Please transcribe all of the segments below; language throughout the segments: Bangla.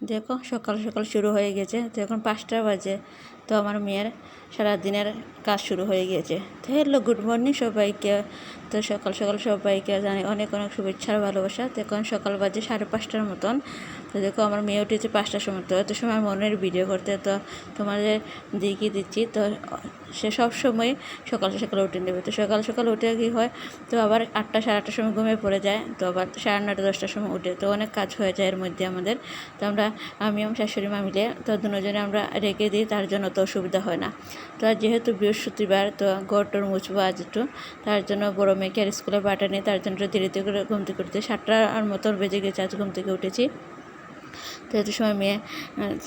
দেখো সকাল সকাল শুরু হয়ে গেছে তো এখন পাঁচটা বাজে। তো আমার মেয়ের সারা দিনের কাজ শুরু হয়ে গিয়েছে। তো হ্যালো, গুড মর্নিং সবাইকে। তো সকাল সকাল সবাইকে জানি অনেক অনেক শুভেচ্ছা আর ভালোবাসা। তো এখন সকাল বাজে সাড়ে পাঁচটার মতন। তো দেখো, আমার মেয়ে উঠেছে পাঁচটার সময়। তো এত সময় মনের ভিডিও করতে, তো তোমাদের দেখিয়ে দিচ্ছি। তো সে সব সময় সকাল সকাল উঠে নেবে। তো সকাল সকাল উঠে কী হয়, তো আবার আটটা সাড়ে আটটার সময় ঘুমিয়ে পড়ে যায়। তো আবার সাড়ে নটা দশটার সময় উঠে। তো অনেক কাজ হয়ে যায় এর মধ্যে আমাদের। তো আমরা, আমি, আমার শাশুড়ি মা মিলে, তো দুজনে আমরা রেখে দিই, তার জন্য তো অসুবিধা হয় না। তো যেহেতু বৃহস্পতিবার তো গড়টর মুছবো আজ একটু তার জন্য বড়ো মেয়েকে আর স্কুলে পাঠানি তার জন্য একটু ধীরে করে ঘুম থেকে সাতটার মতন বেজে গেছে আজ ঘুম থেকে উঠেছি। তো সময় মেয়ে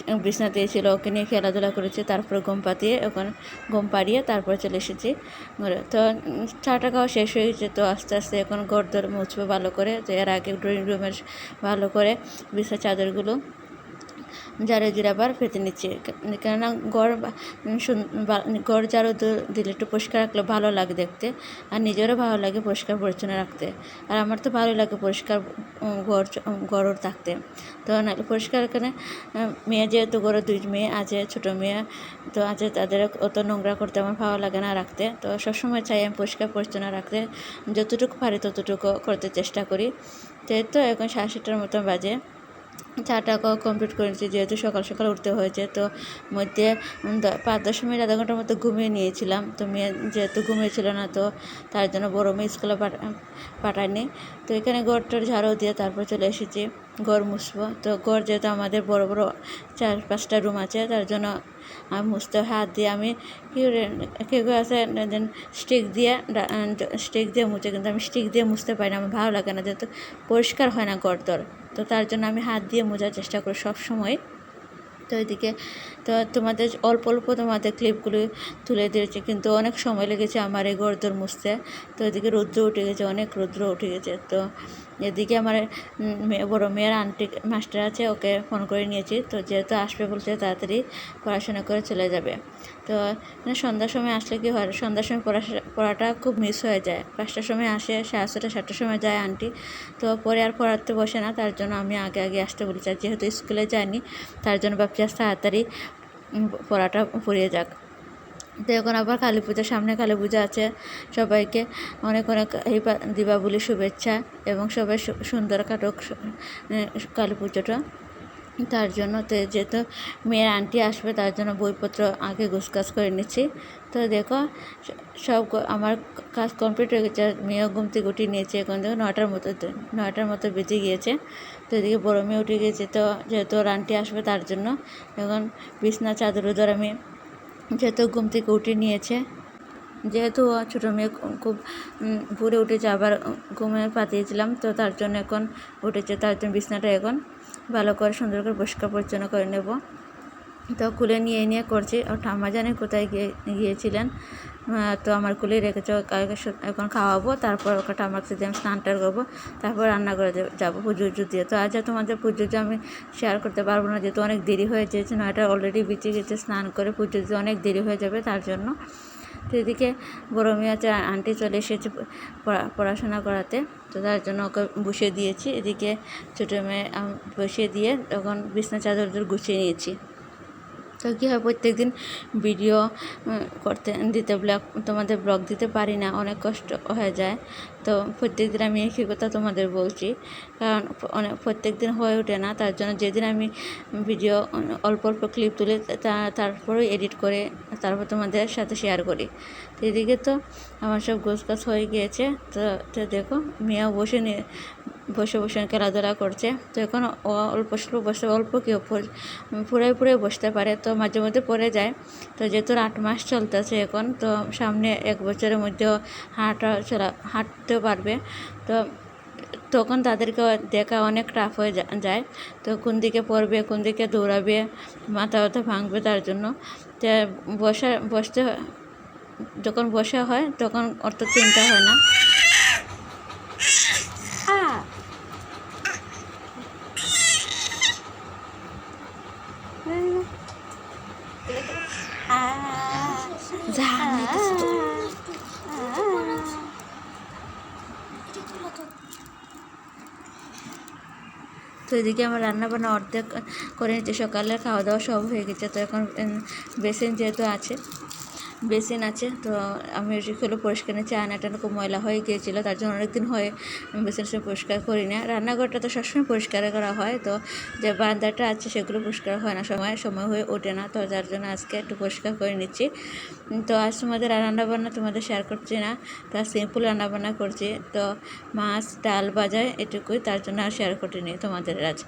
আহ, বিছনাতে ছিল ওকে নিয়ে খেলাধুলা করেছে তারপরে ঘুম পাতিয়ে ওখানে ঘুম পাড়িয়ে তারপরে চলে এসেছি ঘরে। তো চাটা খাওয়া শেষ হয়ে গেছে তো আস্তে আস্তে এখন ঘর দর মুছবে ভালো করে তো এর আগে ড্রয়িং রুমের ভালো করে বিছনা চাদরগুলো ঝাড়ু দিয়ে আবার পেতে নিচ্ছি। কেননা গড় গড় দ- দিলে একটু পরিষ্কার রাখলে ভালো লাগে দেখতে আর নিজেরও ভালো লাগে পরিষ্কার পরিচ্ছন্ন রাখতে। আর আমার তো ভালো লাগে পরিষ্কার উম, ঘরও থাকতে। তো নাহলে পরিষ্কার এখানে মেয়ে যেহেতু ঘরে দুই মেয়ে আছে ছোটো মেয়ে তো আছে তাদের অত নোংরা করতে আমার ভালো লাগে না রাখতে। তো সবসময় চাই আমি পরিষ্কার পরিচ্ছন্ন রাখতে যতটুকু পারি ততটুকু করতে চেষ্টা করি। তো এখন সাড়ে সাতটার মতো বাজে। চাটা কমপ্লিট করে নিয়েছি যেহেতু সকাল সকাল উঠতে হয়েছে, তো মধ্যে পাঁচ দশ মিনিট, আধা ঘণ্টার মতো ঘুমিয়ে নিয়েছিলাম। তো মেয়ে যেহেতু ঘুমিয়েছিল না, তো তার জন্য বড়ো মেয়ে স্কুলে পাঠা- পাঠায়নি। তো এখানে গড়টার ঝাড়ু দিয়ে তারপর চলে এসেছি। গড় মুছবো। তো ঘর যেহেতু আমাদের বড় বড় চার পাঁচটা রুম আছে, তার জন্য আমি মুছতে হাত দিয়ে আমি কি কেউ আছে স্টিক দিয়ে স্টিক দিয়ে মুছে, কিন্তু আমি স্টিক দিয়ে মুছতে পারি না। আমার ভালো লাগে না, যেহেতু পরিষ্কার হয় না ঘর দর। তো তার জন্য আমি হাত দিয়ে মোজার চেষ্টা করি সব সময় তো এদিকে তো তোমাদের অল্প অল্প তোমাদের ক্লিপগুলো তুলে দিয়েছে, কিন্তু অনেক সময় লেগেছে আমার এই গর্দর মুছতে। তো এদিকে রৌদ্র উঠে গেছে, অনেক রৌদ্র উঠে গেছে। তো এদিকে আমার বড়ো মেয়ের আন্টি মাস্টার আছে, ওকে ফোন করে নিয়েছি। তো যেহেতু আসবে বলছে তাড়াতাড়ি পড়াশোনা করে চলে যাবে। তো মানে সন্ধ্যার সময় আসলে কি হয়, সন্ধ্যার সময় পড়া, পড়াটা খুব মিস হয়ে যায়। পাঁচটার সময় আসে, সাড়ে ছটা সাতটার সময় যায় আন্টি তো পরে আর পড়াতে বসে না, তার জন্য আমি আগে আগে আসতে বলেছি। যেহেতু স্কুলে যায়নি তার জন্য ভাবছি আজ তাড়াতাড়ি পড়াটা পড়িয়ে যাক। তো এখন আবার কালী পূজা, সামনে কালী পূজা আছে। সবাইকে অনেক অনেক এই পা- দীপাবলি শুভেচ্ছা এবং সবাই সুন্দর কাটুক কালী পুজোটা। তার জন্য তো যেহেতু মেয়ের আন্টি আসবে, তার জন্য বইপত্র আগে গুছগাছ করে নিচ্ছি। তো দেখো সব আমার কাজ কমপ্লিট হয়ে গেছে মেয়েও ঘুম থেকে উঠিয়ে নিয়েছে এখন দেখো নটার মতো নটার মতো বেজে গিয়েছে। তো এদিকে বড়ো মেয়ে উঠে গিয়েছে, তো যেহেতু ওর আন্টি আসবে তার জন্য, এখন বিছনা, চাদর উদর আমি যেহেতু ঘুম থেকে উঠে নিয়েছে, যেহেতু ছোটো মেয়ে খুব ভোরে উঠেছে, আবার ঘুমে পাতিয়েছিলাম, তো তার জন্য এখন উঠেছে, তার জন্য বিছনাটা এখন ভালো করে সুন্দর করে পরিষ্কার পরিচ্ছন্ন করে নেব। তো কুলে নিয়ে নিয়ে করছি। আর ঠাম্মা জানে কোথায় গিয়ে, গিয়েছিলেন। তো আমার কুলে রেখেছে এখন খাওয়াবো, তারপর ওকে ঠাম্মার সাথে আমি স্নান টান করব, তারপর রান্না করে যাব- পুজো উজো দিয়ে। তো আজ আর তোমাদের পুজো যে আমি শেয়ার করতে পারব না, যেহেতু অনেক দেরি হয়ে যেছে নয়টা অলরেডি বেঁচে গেছে, স্নান করে পুজো দিতে অনেক দেরি হয়ে যাবে তার জন্য। তো এদিকে বড়ো মেয়ে আছে আন্টি চলে এসেছে পড়া, পড়াশোনা করাতে। তো তার জন্য ওকে বসিয়ে দিয়েছি। এদিকে ছোটো মেয়ে বসিয়ে দিয়ে তখন বিছনা চাদর গুছিয়ে নিয়েছি। তো কী হয় প্রত্যেক দিন ভিডিও করতে, দিতে ব্লগ তোমাদের ব্লগ দিতে পারি না, অনেক কষ্ট হয়ে যায়। তো প্রত্যেক দিন আমি একই কথা তোমাদের বলছি। কারণ অনেক প্রত্যেক দিন হয়ে ওঠে না, তার জন্য যেদিন আমি ভিডিও অল্প অল্প ক্লিপ তুলে তারপরে এডিট করে তারপর তোমাদের সাথে শেয়ার করি। তো এদিকে তো আমার সব গোছ গাছ হয়ে গিয়েছে, তো তো দেখো মেয়েও বসে নিয়ে বসে বসে খেলাধুলা করছে। তো এখন অল্প স্বল্প বসে, অল্প কেউ পুরে পুরে বসতে পারে, তো মাঝে মধ্যে পড়ে যায়। তো যেহেতু আট মাস চলতেছে এখন, তো সামনে এক বছরের মধ্যেও হাঁটা, চলা হাঁটতে পারবে। তো তখন তাদেরকে দেখা অনেক টাফ হয়ে যায়। তো কোন দিকে পড়বে, কোন দিকে দৌড়াবে, মাথা ব্যথা ভাঙবে তার জন্য। তো বসা, বসতে যখন বসা হয় তখন অত চিন্তা হয় না জানি তো। তো এদিকে আমার রান্নাবান্না অর্ধেক করে নিচ্ছে সকালে খাওয়া দাওয়া সব হয়ে গেছে, তো এখন বেসিন যেহেতু আছে বেসিন আছে, তো আমি সেগুলো পরিষ্কার নিচ্ছি আয়নাটা খুব ময়লা হয়ে গিয়েছিল, তার জন্য অনেকদিন হয়ে আমি বেসিন সে পরিষ্কার করি না রান্নাঘরটা তো সবসময় পরিষ্কার করা হয়, তো যে বারান্দাটা আছে সেগুলো পরিষ্কার হয় না, সময় সময় হয়ে ওঠে না, তো যার জন্য আজকে একটু পরিষ্কার করে নিচ্ছি। তো আজ তোমাদের রান্না বান্না তোমাদের শেয়ার করছি না, তো সিম্পল রান্নাবান্না করছি, তো মাছ, ডাল ভাজা এটুকুই, তার জন্য আর শেয়ার করিনি তোমাদের আজ।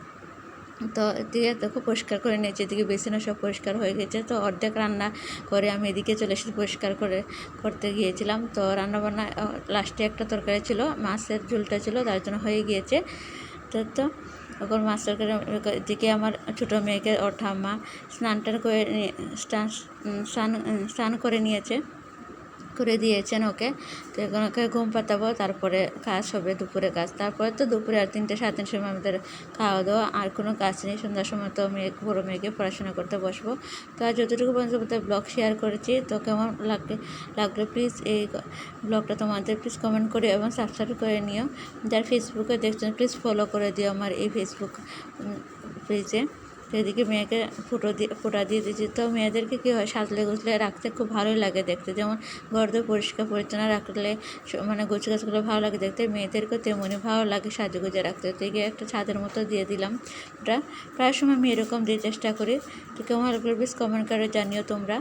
তো এদিকে দেখো পরিষ্কার করে নিয়েছি। এদিকে বেসিনও সব পরিষ্কার হয়ে গেছে। তো অর্ধেক রান্না করে আমি এদিকে চলে এসেছি পরিষ্কার করে, করতে গিয়েছিলাম। তো রান্নাবান্না লাস্টে একটা তরকারি ছিল, মাছের ঝোলটা ছিল, তার জন্য হয়ে গিয়েছে। তো তো এখন মাছ তরকারি, এদিকে আমার ছোটো মেয়েকে ওর ঠাম্মা স্নান টান করে স্নান স্নান করে নিয়েছে। করে দিয়েছেন ওকে। তো এখন ওকে ঘুম পাতাবো, তারপরে কাজ হবে, দুপুরে কাজ। তারপরে তো দুপুরে আর তিনটে, সাড়ে তিনটের সময় আমাদের খাওয়া দাওয়া আর কোনো কাজ নেই, সন্ধ্যার সময় তো মেয়ে, বড়ো মেয়েকে পড়াশোনা করতে বসবো। তো আর যতটুকু পর্যন্ত ব্লগ শেয়ার করেছি। তো কেমন লাগলে লাগলে প্লিজ এই ব্লগটা তোমাদের প্লিজ কমেন্ট করে এবং সাবস্ক্রাইব করে নিও। যার ফেসবুকে দেখছেন প্লিজ ফলো করে দিও আমার এই ফেসবুক পেজে তো এদিকে মেয়েকে ফুটো দিয়ে ফোটা দিয়ে দিয়েছি। তো মেয়েদেরকে কী হয়, সাজলে গুছলে রাখতে খুব ভালোই লাগে দেখতে। যেমন ঘরদোর পরিষ্কার, পরিচ্ছন্ন রাখলে মানে গুছ গাছগুলো ভালো লাগে দেখতে। মেয়েদেরকেও তেমনই ভালো লাগে সাজু গুজে রাখতে। তো এদিকে একটা ছাদের মতো দিয়ে দিলাম ওটা। প্রায় সময় আমি এরকম দিয়ে চেষ্টা করি। তো কেমন প্লিজ কমেন্ট করে জানিও তোমরা।